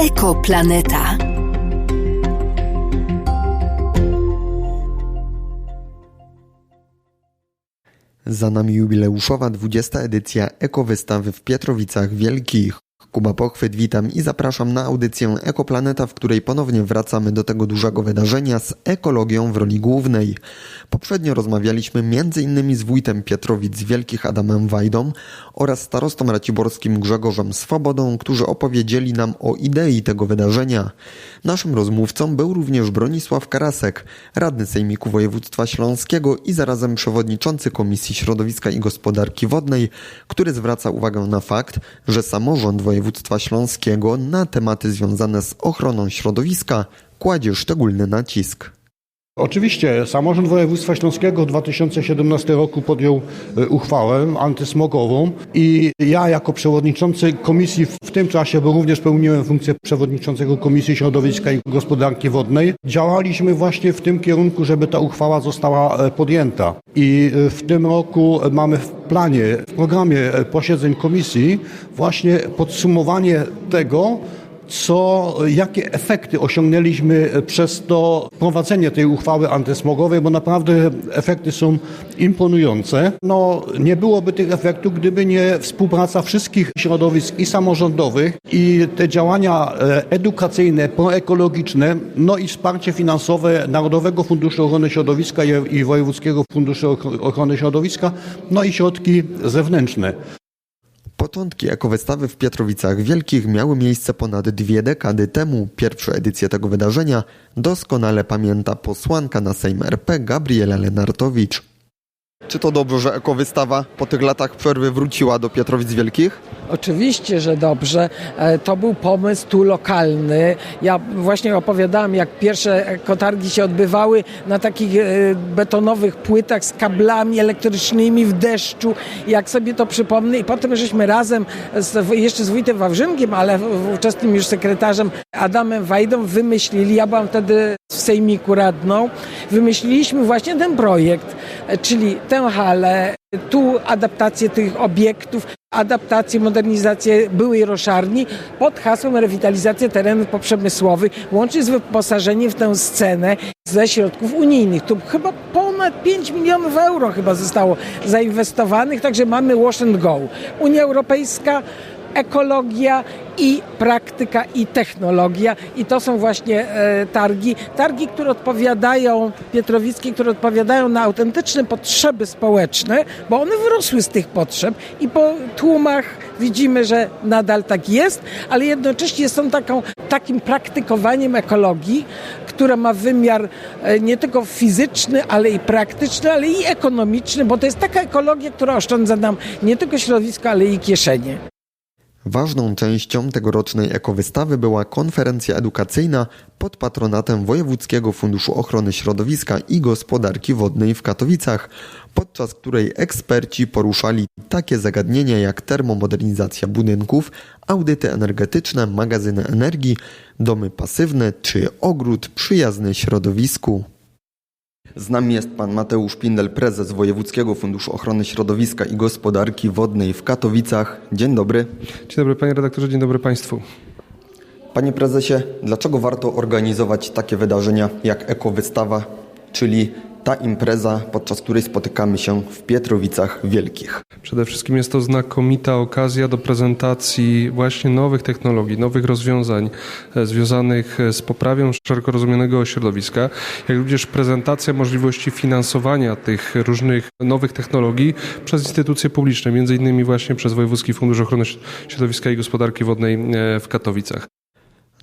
Ekoplaneta. Za nami jubileuszowa 20. edycja Ekowystawy w Pietrowicach Wielkich. Kuba Pochwyt, witam i zapraszam na audycję Ekoplaneta, w której ponownie wracamy do tego dużego wydarzenia z ekologią w roli głównej. Poprzednio rozmawialiśmy m.in. z wójtem Pietrowic Wielkich Adamem Wajdą oraz starostą raciborskim Grzegorzem Swobodą, którzy opowiedzieli nam o idei tego wydarzenia. Naszym rozmówcą był również Bronisław Karasek, radny Sejmiku Województwa Śląskiego i zarazem przewodniczący Komisji Środowiska i Gospodarki Wodnej, który zwraca uwagę na fakt, że samorząd województwa śląskiego na tematy związane z ochroną środowiska kładzie szczególny nacisk. Oczywiście samorząd województwa śląskiego w 2017 roku podjął e, uchwałę antysmogową i ja jako przewodniczący komisji w tym czasie, bo również pełniłem funkcję przewodniczącego Komisji Środowiska i Gospodarki Wodnej, działaliśmy właśnie w tym kierunku, żeby ta uchwała została e, podjęta. I e, w tym roku mamy planie, w programie posiedzeń komisji właśnie podsumowanie tego, co, jakie efekty osiągnęliśmy przez to prowadzenie tej uchwały antysmogowej, bo naprawdę efekty są imponujące. No, nie byłoby tych efektów, gdyby nie współpraca wszystkich środowisk i samorządowych i te działania e, edukacyjne, proekologiczne, no i wsparcie finansowe Narodowego Funduszu Ochrony Środowiska i Wojewódzkiego Funduszu Ochrony Środowiska, no i środki zewnętrzne. Początki ekowystawy w Pietrowicach Wielkich miały miejsce ponad dwie dekady temu. Pierwszą edycję tego wydarzenia doskonale pamięta posłanka na Sejm RP Gabriela Lenartowicz. Czy to dobrze, że ekowystawa po tych latach przerwy wróciła do Pietrowic Wielkich? Oczywiście, że dobrze. E, to był pomysł tu lokalny. Ja właśnie opowiadałam, jak pierwsze kotargi się odbywały na takich e, betonowych płytach z kablami elektrycznymi w deszczu. Jak sobie to przypomnę i potem żeśmy razem z, jeszcze z wójtem Wawrzynkiem, ale ówczesnym już sekretarzem Adamem Wajdą wymyślili, ja byłam wtedy w Sejmiku radną, wymyśliliśmy właśnie ten projekt, czyli tę halę, tu adaptację tych obiektów, adaptację, modernizację byłej roszarni pod hasłem rewitalizacja terenów poprzemysłowych, łącznie z wyposażeniem w tę scenę ze środków unijnych. Tu chyba ponad 5 milionów euro chyba zostało zainwestowanych, także mamy wash and go. Unia Europejska ekologia i praktyka i technologia i to są właśnie e, targi. Targi, które odpowiadają, pietrowickie, które odpowiadają na autentyczne potrzeby społeczne, bo one wyrosły z tych potrzeb i po tłumach widzimy, że nadal tak jest, ale jednocześnie są taką, takim praktykowaniem ekologii, która ma wymiar e, nie tylko fizyczny, ale i praktyczny, ale i ekonomiczny, bo to jest taka ekologia, która oszczędza nam nie tylko środowisko, ale i kieszenie. Ważną częścią tegorocznej ekowystawy była konferencja edukacyjna pod patronatem Wojewódzkiego Funduszu Ochrony Środowiska i Gospodarki Wodnej w Katowicach, podczas której eksperci poruszali takie zagadnienia jak termomodernizacja budynków, audyty energetyczne, magazyny energii, domy pasywne czy ogród przyjazny środowisku. Z nami jest pan Mateusz Pindel, prezes Wojewódzkiego Funduszu Ochrony Środowiska i Gospodarki Wodnej w Katowicach. Dzień dobry. Dzień dobry panie redaktorze, dzień dobry państwu. Panie prezesie, dlaczego warto organizować takie wydarzenia jak ekowystawa, czyli ta impreza, podczas której spotykamy się w Pietrowicach Wielkich. Przede wszystkim jest to znakomita okazja do prezentacji właśnie nowych technologii, nowych rozwiązań e, związanych e, z poprawą szeroko rozumianego środowiska, jak również prezentacja możliwości finansowania tych różnych nowych technologii przez instytucje publiczne, między innymi właśnie przez Wojewódzki Fundusz Ochrony Środowiska i Gospodarki Wodnej e, w Katowicach.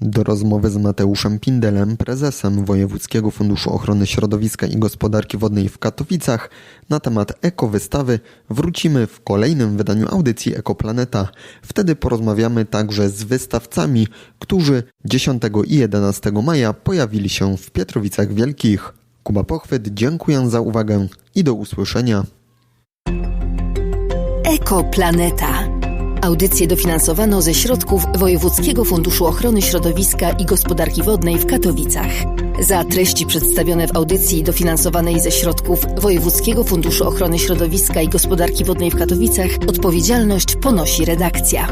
Do rozmowy z Mateuszem Pindelem, prezesem Wojewódzkiego Funduszu Ochrony Środowiska i Gospodarki Wodnej w Katowicach na temat ekowystawy wrócimy w kolejnym wydaniu audycji Ekoplaneta. Wtedy porozmawiamy także z wystawcami, którzy 10 i 11 maja pojawili się w Pietrowicach Wielkich. Kuba Pochwyt, dziękuję za uwagę i do usłyszenia. Ekoplaneta. Audycję dofinansowano ze środków Wojewódzkiego Funduszu Ochrony Środowiska i Gospodarki Wodnej w Katowicach. Za treści przedstawione w audycji dofinansowanej ze środków Wojewódzkiego Funduszu Ochrony Środowiska i Gospodarki Wodnej w Katowicach odpowiedzialność ponosi redakcja.